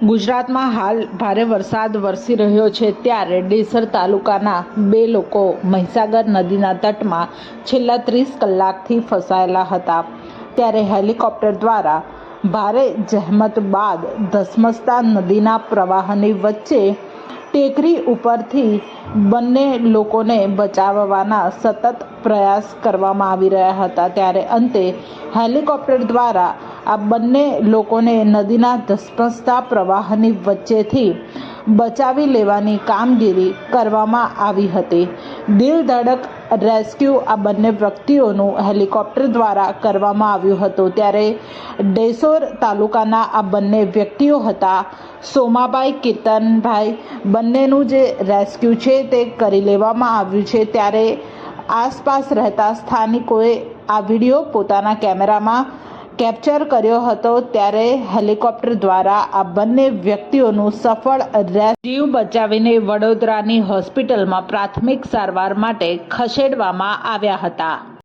ગુજરાતમાં હાલ ભારે વરસાદ વરસી રહ્યો છે ત્યારે ડેસર તાલુકાના બે લોકો મહીસાગર નદીના તટમાં છેલ્લા ત્રીસ કલાકથી ફસાયેલા હતા. ત્યારે હેલિકોપ્ટર દ્વારા ભારે જહેમત બાદ ધસમસતા નદીના પ્રવાહની વચ્ચે ટેકરી ઉપરથી બંને લોકોને બચાવવાના સતત પ્રયાસ કરવામાં આવી રહ્યા હતા ત્યારે અંતે હેલિકોપ્ટર દ્વારા આ બંને લોકોને નદીના ધસમસતા પ્રવાહની વચ્ચેથી બચાવી લેવાની કામગીરી કરવામાં આવી હતી. દિલ ધડક રેસ્ક્યુ આ બંને વ્યક્તિઓનું હેલિકોપ્ટર દ્વારા કરવામાં આવ્યું હતું. ત્યારે ડેસોર તાલુકાના આ બંને વ્યક્તિઓ હતા. સોમાભાઈ કીર્તનભાઈ બંનેનું જે રેસ્ક્યુ છે તે કરી લેવામાં આવ્યું છે. ત્યારે આસપાસ રહેતા સ્થાનિકોએ આ વીડિયો પોતાના કેમેરામાં કેપ્ચર કર્યો હતો ત્યારે હેલિકોપ્ટર દ્વારા આ બંને વ્યક્તિઓનું સફળ જીવ બચાવીને વડોદરાની હોસ્પિટલમાં પ્રાથમિક સારવાર માટે ખસેડવામાં આવ્યા હતા.